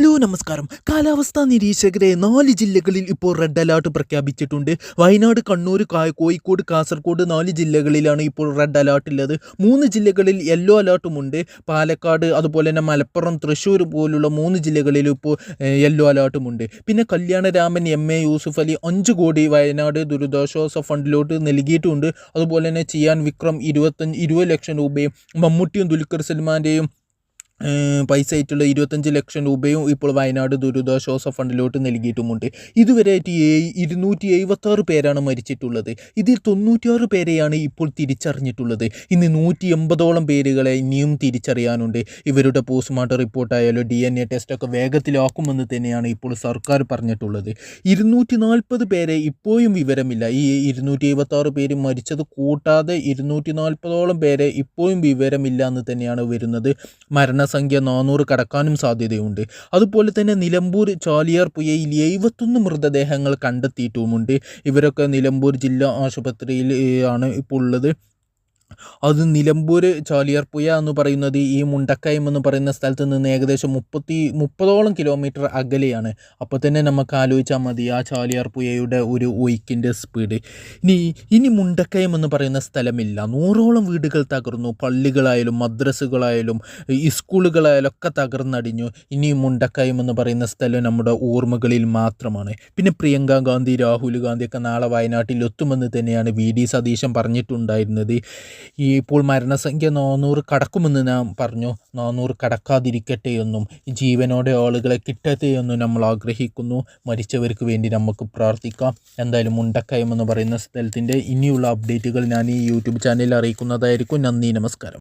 Hello നമസ്കാരം. കാലാവസ്ഥാ നിരീക്ഷകരെ നാല് ജില്ലകളിൽ ഇപ്പോൾ റെഡ് അലേർട്ട് പ്രഖ്യാപിച്ചിട്ടുണ്ട്. വയനാട് കണ്ണൂർ കോഴിക്കോട് കാസർഗോഡ് നാല് ജില്ലകളിലാണ് ഇപ്പോൾ റെഡ് അലേർട്ട് ഉള്ളത്. മൂന്ന് ജില്ലകളിൽ യെല്ലോ അലേർട്ടുമുണ്ട് പാലക്കാട് അതുപോലെ തന്നെ മലപ്പുറം തൃശ്ശൂർ പോലുള്ള മൂന്ന് ജില്ലകളിലും ഇപ്പോൾ യെല്ലോ അലേർട്ടുമുണ്ട് പിന്നെ കല്യാണരാമൻ എം എ യൂസുഫ് അലി അഞ്ച് കോടി വയനാട് ദുരിതാശ്വാസ ഫണ്ടിലോട്ട് നൽകിയിട്ടുണ്ട്. അതുപോലെ തന്നെ ചിയാൻ വിക്രം ഇരുപത്തഞ്ച് ഇരുപത് ലക്ഷം രൂപയും മമ്മൂട്ടിയും ദുൽഖർ സൽമാന്റെയും പൈസ ആയിട്ടുള്ള ഇരുപത്തഞ്ച് ലക്ഷം രൂപയും ഇപ്പോൾ വയനാട് ദുരിതാശ്വാസ ഫണ്ടിലോട്ട് നൽകിയിട്ടുമുണ്ട്. ഇതുവരെ ഇരുന്നൂറ്റി എഴുപത്താറ് പേരാണ് മരിച്ചിട്ടുള്ളത്. ഇതിൽ തൊണ്ണൂറ്റിയാറ് പേരെയാണ് ഇപ്പോൾ തിരിച്ചറിഞ്ഞിട്ടുള്ളത്. ഇന്ന് നൂറ്റി എൺപതോളം പേരുകളെ ഇനിയും തിരിച്ചറിയാനുണ്ട്. ഇവരുടെ പോസ്റ്റ്മോർട്ടം റിപ്പോർട്ടായാലും ഡി എൻ എ ടെസ്റ്റൊക്കെ വേഗത്തിലാക്കുമെന്ന് തന്നെയാണ് ഇപ്പോൾ സർക്കാർ പറഞ്ഞിട്ടുള്ളത്. ഇരുന്നൂറ്റി നാൽപ്പത് പേരെ ഇപ്പോഴും വിവരമില്ല. ഈ ഇരുന്നൂറ്റി എഴുപത്താറ് പേര് മരിച്ചത് കൂട്ടാതെ ഇരുന്നൂറ്റി നാൽപ്പതോളം പേരെ ഇപ്പോഴും വിവരമില്ല എന്ന് തന്നെയാണ് വരുന്നത്. മരണസംഖ്യ നാനൂറ് കടക്കാനും സാധ്യതയുണ്ട്. അതുപോലെ തന്നെ നിലമ്പൂർ ചാലിയാർ പുഴയിൽ എഴുപത്തൊന്ന് മൃതദേഹങ്ങൾ കണ്ടെത്തിയിട്ടുമുണ്ട്. ഇവരൊക്കെ നിലമ്പൂർ ജില്ലാ ആശുപത്രിയിൽ ആണ് ഇപ്പോൾ ഉള്ളത്. അത് നിലമ്പൂർ ചാലിയാർ പുഴ എന്ന് പറയുന്നത് ഈ മുണ്ടക്കയം എന്ന് പറയുന്ന സ്ഥലത്ത് നിന്ന് ഏകദേശം മുപ്പത്തി മുപ്പതോളം കിലോമീറ്റർ അകലെയാണ്. അപ്പോൾ തന്നെ നമുക്ക് ആലോചിച്ചാൽ മതി ആ ചാലിയാർ പുഴയുടെ ഒരു ഒഴുക്കിന്റെ സ്പീഡ് ഇനി ഇനി മുണ്ടക്കയം എന്ന് പറയുന്ന സ്ഥലമില്ല. നൂറോളം വീടുകൾ തകർന്നു. പള്ളികളായാലും മദ്രസകളായാലും സ്കൂളുകളായാലും ഒക്കെ തകർന്നടിഞ്ഞു. ഇനി മുണ്ടക്കയം എന്ന് പറയുന്ന സ്ഥലം നമ്മുടെ ഓർമ്മകളിൽ മാത്രമാണ്. പിന്നെ പ്രിയങ്ക ഗാന്ധി രാഹുൽ ഗാന്ധിയൊക്കെ നാളെ വയനാട്ടിൽ എത്തുമെന്ന് തന്നെയാണ് വി ഡി സതീശൻ പറഞ്ഞിട്ടുണ്ടായിരുന്നത്. ഈ ഇപ്പോൾ മരണസംഖ്യ നാനൂറ് കടക്കുമെന്ന് ഞാൻ പറഞ്ഞു. നാനൂറ് കടക്കാതിരിക്കട്ടെ എന്നും ജീവനോടെ ആളുകളെ കിട്ടട്ടെ എന്നും നമ്മൾ ആഗ്രഹിക്കുന്നു. മരിച്ചവർക്ക് വേണ്ടി നമുക്ക് പ്രാർത്ഥിക്കാം. എന്തായാലും മുണ്ടക്കയം എന്ന് പറയുന്ന സ്ഥലത്തിന്റെ ഇനിയുള്ള അപ്ഡേറ്റുകൾ ഞാൻ ഈ യൂട്യൂബ് ചാനലിൽ അറിയിക്കുന്നതായിരിക്കും. നന്ദി നമസ്കാരം.